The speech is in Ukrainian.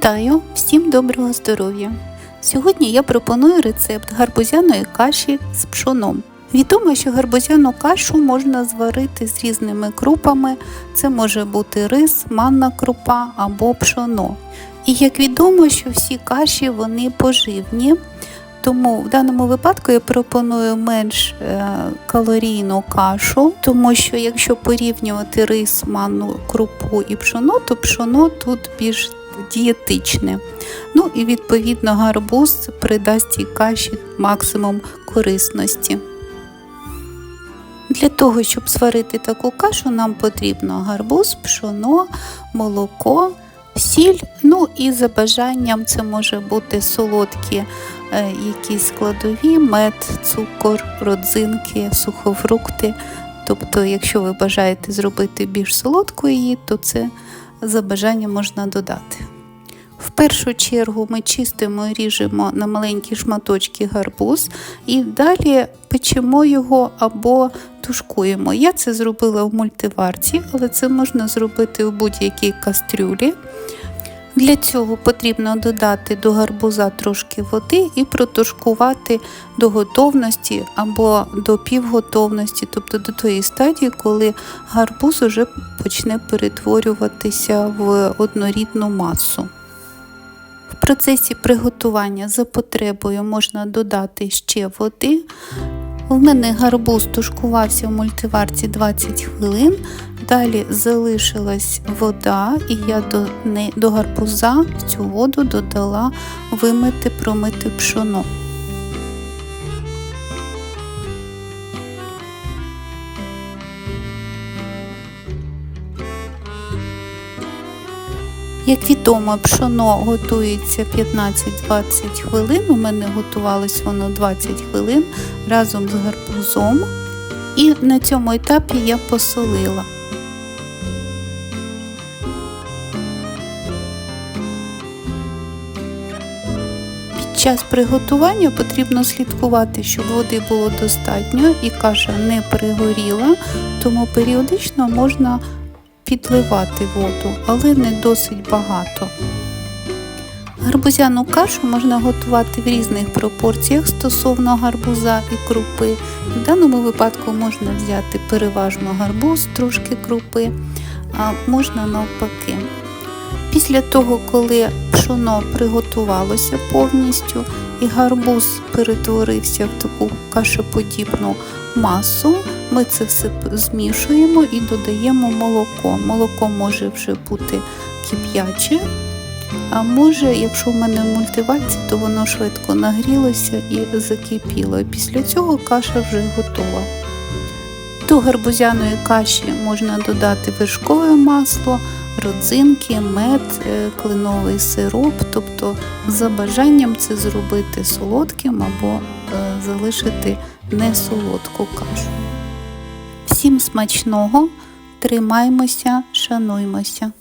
Вітаю! Всім доброго здоров'я! Сьогодні я пропоную рецепт гарбузяної каші з пшоном. Відомо, що гарбузяну кашу можна зварити з різними крупами. Це може бути рис, манна крупа або пшоно. І як відомо, що всі каші вони поживні. Тому в даному випадку я пропоную менш е, калорійну кашу, тому що якщо порівнювати рис, манну крупу і пшоно, то пшоно тут більш дієтичне. Ну і відповідно гарбуз придасть цій каші максимум корисності. Для того, щоб сварити таку кашу, нам потрібно гарбуз, пшоно, молоко, сіль. Ну і за бажанням це може бути солодкі е, якісь складові, мед, цукор, родзинки, сухофрукти. Тобто, якщо ви бажаєте зробити більш солодку її, то це за бажанням можна додати. Першу чергу ми чистимо і ріжемо на маленькі шматочки гарбуз і далі печемо його або тушкуємо. Я це зробила в мультиварці, але це можна зробити у будь-якій кастрюлі. Для цього потрібно додати до гарбуза трошки води і протушкувати до готовності або до півготовності, тобто до тої стадії, коли гарбуз уже почне перетворюватися в однорідну масу. Процесі приготування за потребою можна додати ще води. У мене гарбуз тушкувався в мультиварці 20 хвилин. Далі залишилась вода, і я до, не, до гарбуза в цю воду додала вимити промити пшоно. Як відомо, пшоно готується 15-20 хвилин. У мене готувалось воно 20 хвилин разом з гарбузом. І на цьому етапі я посолила. Під час приготування потрібно слідкувати, щоб води було достатньо і каша не пригоріла, тому періодично можна підливати воду, але не досить багато. Гарбузяну кашу можна готувати в різних пропорціях стосовно гарбуза і крупи. В даному випадку можна взяти переважно гарбуз, трошки крупи, а можна навпаки. Після того, коли пшоно приготувалося повністю і гарбуз перетворився в таку кашеподібну масу, ми це все змішуємо і додаємо молоко. Молоко може вже бути кип'яче, а може, якщо в мене в то воно швидко нагрілося і закипіло. І після цього каша вже готова. До гарбузяної каші можна додати вершкове масло, родзинки, мед, кленовий сироп, тобто за бажанням це зробити солодким або залишити несолодку кашу. Всім смачного, тримаймося, шануймося.